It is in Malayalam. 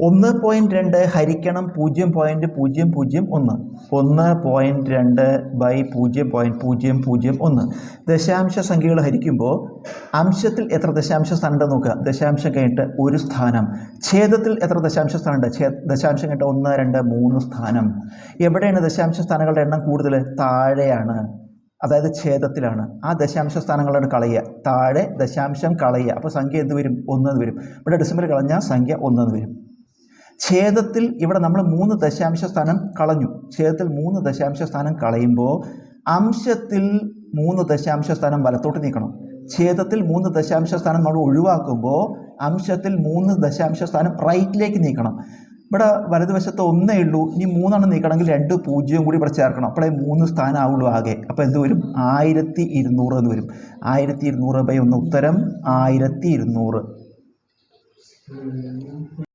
ഒന്ന് പോയിന്റ് രണ്ട് ഹരിക്കണം പൂജ്യം പോയിന്റ് പൂജ്യം പൂജ്യം ഒന്ന്. ഒന്ന് പോയിന്റ് രണ്ട് ബൈ പൂജ്യം പോയിന്റ് പൂജ്യം പൂജ്യം ഒന്ന്. ദശാംശ സംഖ്യകൾ ഹരിക്കുമ്പോൾ അംശത്തിൽ എത്ര ദശാംശ സ്ഥാനമുണ്ട് നോക്കുക. ദശാംശം കഴിഞ്ഞിട്ട് ഒരു സ്ഥാനം. ഛേദത്തിൽ എത്ര ദശാംശ സ്ഥാനമുണ്ട്? ഛേ ദശാംശം കഴിഞ്ഞിട്ട് ഒന്ന് രണ്ട് മൂന്ന് സ്ഥാനം. എവിടെയാണ് ദശാംശ സ്ഥാനങ്ങളുടെ എണ്ണം കൂടുതൽ താഴെയാണ്. അതായത് ഛേദത്തിലാണ്. ആ ദശാംശ സ്ഥാനങ്ങളാണ് കളയുക. താഴെ ദശാംശം കളയുക. അപ്പോൾ സംഖ്യ എന്ത് വരും? ഒന്ന് വരും. ഇവിടെ ഡിസംബർ കളഞ്ഞാൽ സംഖ്യ ഒന്ന് വരും. ഛേദത്തിൽ ഇവിടെ നമ്മൾ മൂന്ന് ദശാംശ സ്ഥാനം കളഞ്ഞു. ഛേദത്തിൽ മൂന്ന് ദശാംശ സ്ഥാനം കളയുമ്പോൾ അംശത്തിൽ മൂന്ന് ദശാംശ സ്ഥാനം വലത്തോട്ട് നീക്കണം. ഛേദത്തിൽ മൂന്ന് ദശാംശ സ്ഥാനം നമ്മൾ ഒഴിവാക്കുമ്പോൾ അംശത്തിൽ മൂന്ന് ദശാംശ സ്ഥാനം റൈറ്റിലേക്ക് നീക്കണം. ഇവിടെ വലതുവശത്ത് ഒന്നേ ഉള്ളൂ. ഇനി മൂന്നെണ്ണം നീക്കണമെങ്കിൽ രണ്ട് പൂജ്യവും കൂടി ഇവിടെ ചേർക്കണം. അപ്പോഴേ മൂന്ന് സ്ഥാനം ആവുള്ളൂ ആകെ. അപ്പോൾ എന്ത് വരും? ആയിരത്തി ഇരുന്നൂറ് എന്ന് വരും. ആയിരത്തി ഇരുന്നൂറ് ബൈ ഒന്ന് ഉത്തരം ആയിരത്തി ഇരുന്നൂറ്